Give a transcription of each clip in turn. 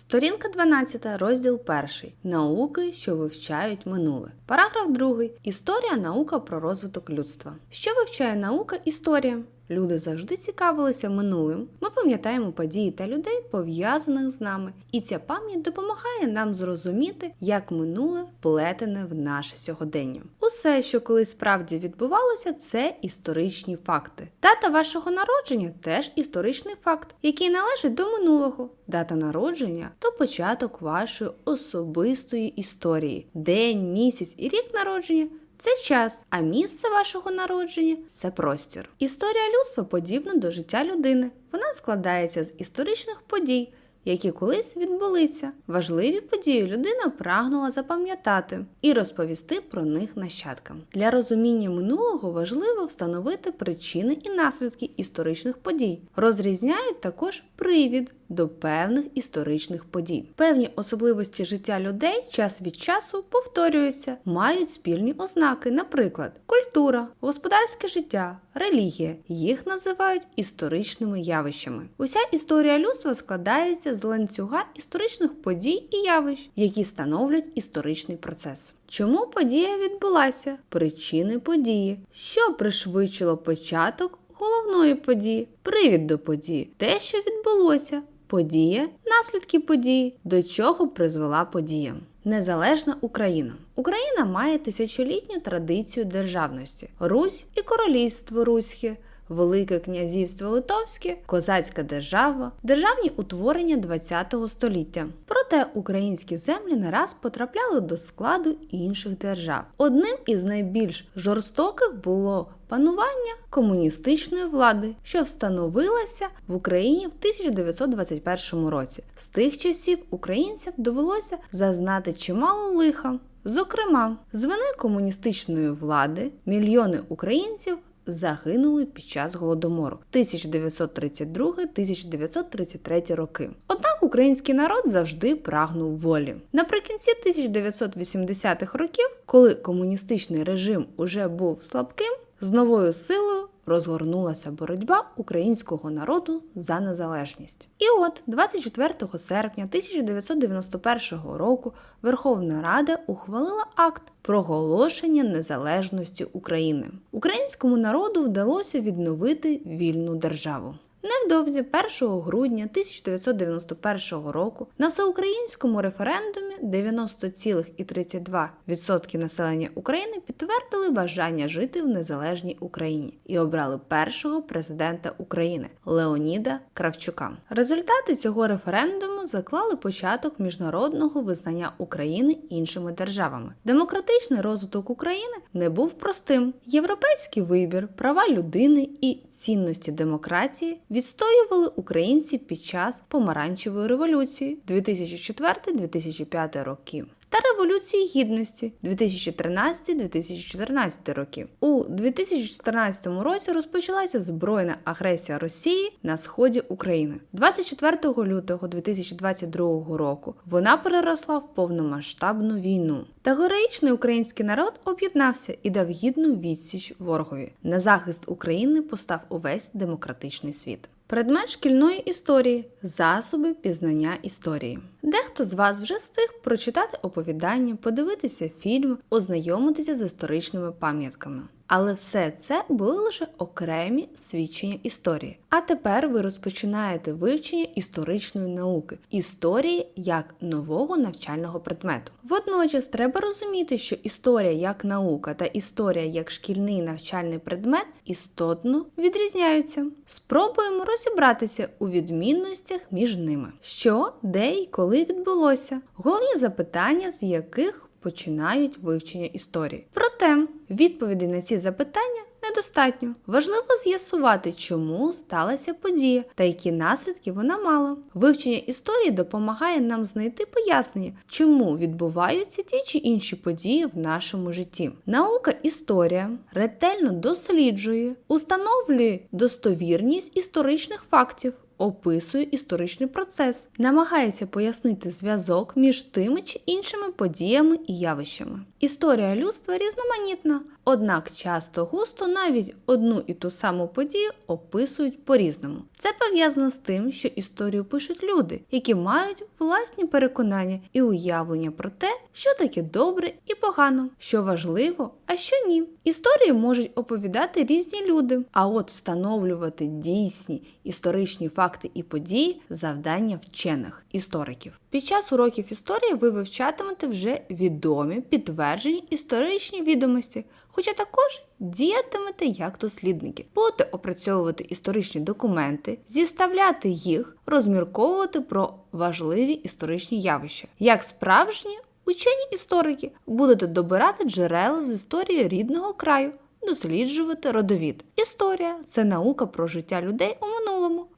Сторінка 12, розділ 1. Науки, що вивчають минуле. Параграф 2. Історія наука про розвиток людства. Що вивчає наука історія? Люди завжди цікавилися минулим. Ми пам'ятаємо події та людей, пов'язаних з нами, і ця пам'ять допомагає нам зрозуміти, як минуле плетене в наше сьогодення. Усе, що колись справді відбувалося, це історичні факти. Дата вашого народження теж історичний факт, який належить до минулого. Дата народження то початок вашої особистої історії. День, місяць і рік народження це час, а місце вашого народження це простір. Історія людства подібна до життя людини. Вона складається з історичних подій, які колись відбулися. Важливі події людина прагнула запам'ятати і розповісти про них нащадкам. Для розуміння минулого важливо встановити причини і наслідки історичних подій. Розрізняють також привід до певних історичних подій. Певні особливості життя людей час від часу повторюються, мають спільні ознаки, наприклад, культура, господарське життя, релігія. Їх називають історичними явищами. Уся історія людства складається з ланцюга історичних подій і явищ, які становлять історичний процес. Чому подія відбулася? Причини події, що пришвидшило початок головної події, привід до події, те, що відбулося, подія, наслідки події, до чого призвела подія. Незалежна Україна. Україна має тисячолітню традицію державності: Русь і королівство Руське. Велике князівство Литовське, козацька держава, державні утворення ХХ століття. Проте українські землі не раз потрапляли до складу інших держав. Одним із найбільш жорстоких було панування комуністичної влади, що встановилася в Україні в 1921 році. З тих часів українцям довелося зазнати чимало лиха. Зокрема, з вини комуністичної влади мільйони українців загинули під час голодомору 1932-1933 роки. Однак український народ завжди прагнув волі. Наприкінці 1980-х років, коли комуністичний режим уже був слабким, з новою силою розгорнулася боротьба українського народу за незалежність. І от 24 серпня 1991 року Верховна Рада ухвалила акт проголошення незалежності України. Українському народу вдалося відновити вільну державу. Невдовзі 1 грудня 1991 року на всеукраїнському референдумі 90,32% населення України підтвердили бажання жити в незалежній Україні і обрали першого президента України Леоніда Кравчука. Результати цього референдуму заклали початок міжнародного визнання України іншими державами. Демократичний розвиток України не був простим. Європейський вибір, права людини і цінності демократії відстоювали українці під час помаранчевої революції 2004-2005 років. Та Революції Гідності 2013-2014 років. У 2014 році розпочалася збройна агресія Росії на сході України. 24 лютого 2022 року вона переросла в повномасштабну війну. Та героїчний український народ об'єднався і дав гідну відсіч ворогові. На захист України постав увесь демократичний світ. Предмет шкільної історії засоби пізнання історії. Дехто з вас вже встиг прочитати оповідання, подивитися фільм, ознайомитися з історичними пам'ятками. Але все це були лише окремі свідчення історії. А тепер ви розпочинаєте вивчення історичної науки, історії як нового навчального предмету. Водночас треба розуміти, що історія як наука та історія як шкільний навчальний предмет істотно відрізняються. Спробуємо розібратися у відмінностях між ними, що, де і коли відбулося, головні запитання, з яких починають вивчення історії. Проте відповідей на ці запитання недостатньо. Важливо з'ясувати, чому сталася подія та які наслідки вона мала. Вивчення історії допомагає нам знайти пояснення, чому відбуваються ті чи інші події в нашому житті. Наука історія ретельно досліджує, установлює достовірність історичних фактів. Описує історичний процес, намагається пояснити зв'язок між тими чи іншими подіями і явищами. Історія людства різноманітна, однак часто густо навіть одну і ту саму подію описують по-різному. Це пов'язано з тим, що історію пишуть люди, які мають власні переконання і уявлення про те, що таке добре і погано, що важливо, а що ні. Історію можуть оповідати різні люди, а от встановлювати дійсні історичні факти і події завдання вчених істориків. Під час уроків історії ви вивчатимете вже відомі підтверджені історичні відомості, хоча також діятимете як дослідники. Будете опрацьовувати історичні документи, зіставляти їх, розмірковувати про важливі історичні явища, як справжні учені історики будете добирати джерела з історії рідного краю. Досліджувати родовід. Історія це наука про життя людей у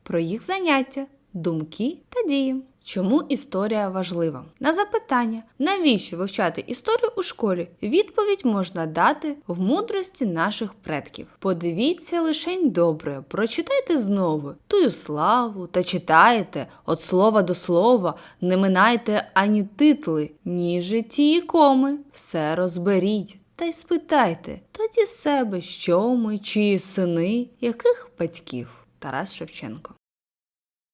про їх заняття, думки та дії. Чому історія важлива? На запитання, навіщо вивчати історію у школі? Відповідь можна дати в мудрості наших предків. Подивіться лишень добре, прочитайте знову тую славу та читайте від слова до слова, не минайте ані титли, ні житті і коми. Все розберіть. Та й спитайте тоді себе, що ми, чиї сини, яких батьків. Тарас Шевченко